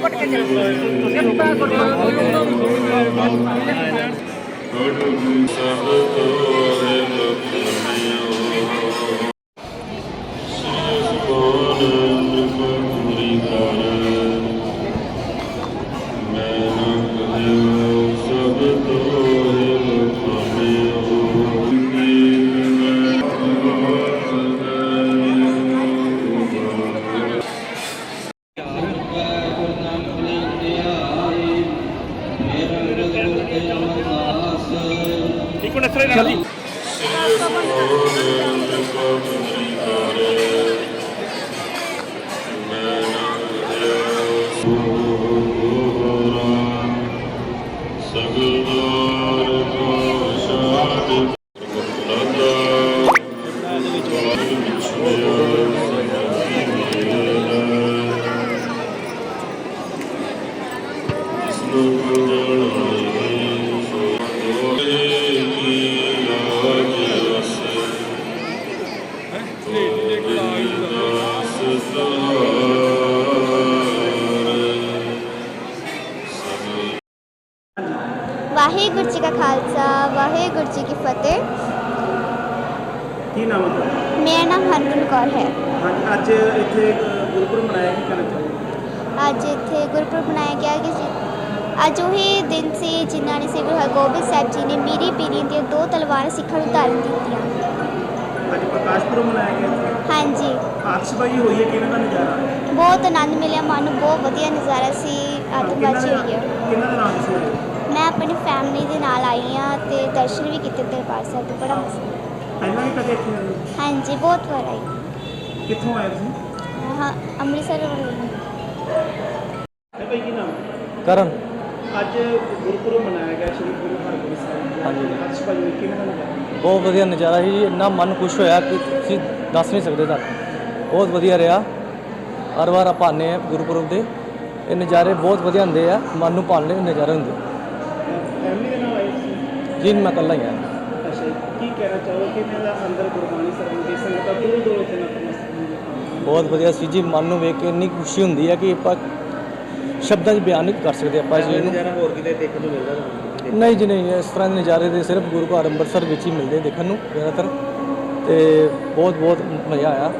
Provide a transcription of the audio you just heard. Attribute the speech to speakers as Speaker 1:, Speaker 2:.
Speaker 1: കൊടുക്കും
Speaker 2: fren alayım. Thank you.
Speaker 3: Waheguru ji ਕਾ ਖਾਲਸਾ ਵਾਹਿਗੁਰੂ ਜੀ ਕੀ ਫਤਿਹ।
Speaker 4: ਕੀ ਨਾਮ ਹੈ ਤੁਹਾਡਾ?
Speaker 3: ਮੇਰਾ ਨਾਮ ਹਰਗੁਣ ਕੌਰ ਹੈ।
Speaker 4: ਅੱਜ ਇੱਥੇ ਗੁਰਪੁਰਬ ਮਨਾਇਆ ਕੀ ਕਹਿਣਾ ਚਾਹੋਗੇ?
Speaker 3: ਅੱਜ ਇੱਥੇ ਗੁਰਪੁਰਬ ਮਨਾਇਆ ਗਿਆ ਕਿ ਜੀ ਅੱਜ ਉਹੀ ਦਿਨ ਸੀ ਜਿਨ੍ਹਾਂ ਨੇ ਸ੍ਰੀ ਗੁਰੂ ਹਰਗੋਬਿੰਦ ਸਾਹਿਬ ਜੀ ਨੇ ਮੀਰੀ ਪੀਰੀ ਦੀਆਂ ਦੋ ਤਲਵਾਰਾਂ ਸਿੱਖਾਂ ਨੂੰ ਧਾਰਨ ਦਿੱਤੀਆਂ
Speaker 4: ਅੱਜ ਪ੍ਰਕਾਸ਼ ਪੁਰਬ ਮਨਾਇਆ ਗਿਆ ਇੱਥੇ।
Speaker 3: ਹਾਂਜੀ।
Speaker 4: ਆਤਿਸ਼ਬਾਜ਼ੀ ਹੋਈ ਹੈ ਕਿਵੇਂ ਦਾ ਨਜ਼ਾਰਾ? ਹੈ
Speaker 3: ਬਹੁਤ ਆਨੰਦ ਮਿਲਿਆ ਮਨ ਨੂੰ ਬਹੁਤ ਵਧੀਆ ਨਜ਼ਾਰਾ ਸੀ ਆਤਮਬਾਜ਼ੀ ਹੋਈ ਹੈ
Speaker 4: ਕਿੰਨਾ ਦਾ ਨਾਮ ਸੀ?
Speaker 3: ਆਪਣੀ ਫੈਮਿਲੀ ਦੇ ਨਾਲ ਆਈ ਹਾਂ ਤੇ ਦਰਸ਼ਨ ਵੀ ਕੀਤੇ ਦਰਬਾਰ ਸਾਹਿਬ ਦੇ ਬੜਾ ਮਜ਼ਾ।
Speaker 4: ਪਹਿਲਾਂ ਵੀ ਕਦੇ ਇੱਥੇ ਆਏ ਹੋ?
Speaker 3: ਹਾਂਜੀ ਬਹੁਤ ਵਾਰ ਆਈ
Speaker 4: ਕਿੱਥੋਂ ਆਏ ਤੁਸੀਂ
Speaker 3: ਹਾਂ ਅੰਮ੍ਰਿਤਸਰ ਵੱਲੋਂ
Speaker 4: ਇਹ ਭਾਈ ਕੀ ਨਾਮ ਹੈ?
Speaker 5: ਕਰਨ
Speaker 4: ਅੱਜ ਗੁਰਪੁਰਬ ਮਨਾਇਆ ਗਿਆ ਸ਼੍ਰੀ ਗੁਰੂ ਹਰਗੋਬਿੰਦ ਸਾਹਿਬ ਜੀ ਦਾ।
Speaker 5: ਹਾਂਜੀ।
Speaker 4: ਆਤਿਸ਼ਬਾਜ਼ੀ ਹੋਈ ਕਿਵੇਂ ਦਾ
Speaker 5: ਬਹੁਤ ਵਧੀਆ ਨਜ਼ਾਰਾ ਸੀ ਜੀ ਇੰਨਾ ਮਨ ਖੁਸ਼ ਹੋਇਆ ਕਿ ਤੁਸੀਂ ਦੱਸ ਨਹੀਂ ਸਕਦੇ ਤੁਹਾਨੂੰ ਬਹੁਤ ਵਧੀਆ ਰਿਹਾ ਹਰ ਵਾਰ ਆਪਾਂ ਆਉਂਦੇ ਹਾਂ ਗੁਰਪੁਰਬ ਦੇ ਇਹ ਨਜ਼ਾਰੇ ਬਹੁਤ ਵਧੀਆ ਹੁੰਦੇ ਆ ਮਨ ਨੂੰ ਭਾਉਣ ਵਾਲੇ ਨਜ਼ਾਰੇ ਹੁੰਦੇ
Speaker 4: ਫੈਮਿਲੀ ਦੇ ਨਾਲ ਆਏ ਸੀ?
Speaker 5: ਜੀ ਮੈਂ ਇਕੱਲਾ ਹੀ ਆ
Speaker 4: ਅੱਛਾ ਜੀ। ਕੀ ਕਹਿਣਾ ਚਾਹੋ ਕਿਵੇਂ ਦਾ ਅੰਦਰ ਗੁਰਬਾਣੀ ਸਰਵਣ ਦੀ ਸੰਗਤਾਂ ਦੂਰ ਦੂਰ ਇੱਥੇ ਨਤਮਸਤਕ ਹੁੰਦੀਆਂ
Speaker 5: ਬਹੁਤ ਵਧੀਆ ਸੀ ਜੀ ਮਨ ਨੂੰ ਵੇਖ ਕੇ ਇੰਨੀ ਖੁਸ਼ੀ ਹੁੰਦੀ ਹੈ ਕਿ ਆਪਾਂ ਸ਼ਬਦਾਂ 'ਚ ਬਿਆਨ ਨਹੀਂ ਕਰ ਸਕਦੇ ਆਪਾਂ ਇਸ ਚੀਜ਼ ਨੂੰ
Speaker 4: ਹੋਰ ਕਿਤੇ ਦੇਖਣ ਨੂੰ ਮਿਲਦਾ
Speaker 5: ਨਹੀਂ ਜੀ ਨਹੀਂ ਇਸ ਤਰ੍ਹਾਂ ਦੇ ਨਜ਼ਾਰੇ ਦੇ ਸਿਰਫ ਗੁਰੂ ਘਰ ਅੰਮ੍ਰਿਤਸਰ ਵਿੱਚ ਹੀ ਮਿਲਦੇ ਦੇਖਣ ਨੂੰ ਜ਼ਿਆਦਾਤਰ। ਤੇ ਬਹੁਤ ਬਹੁਤ ਮਜ਼ਾ ਆਇਆ।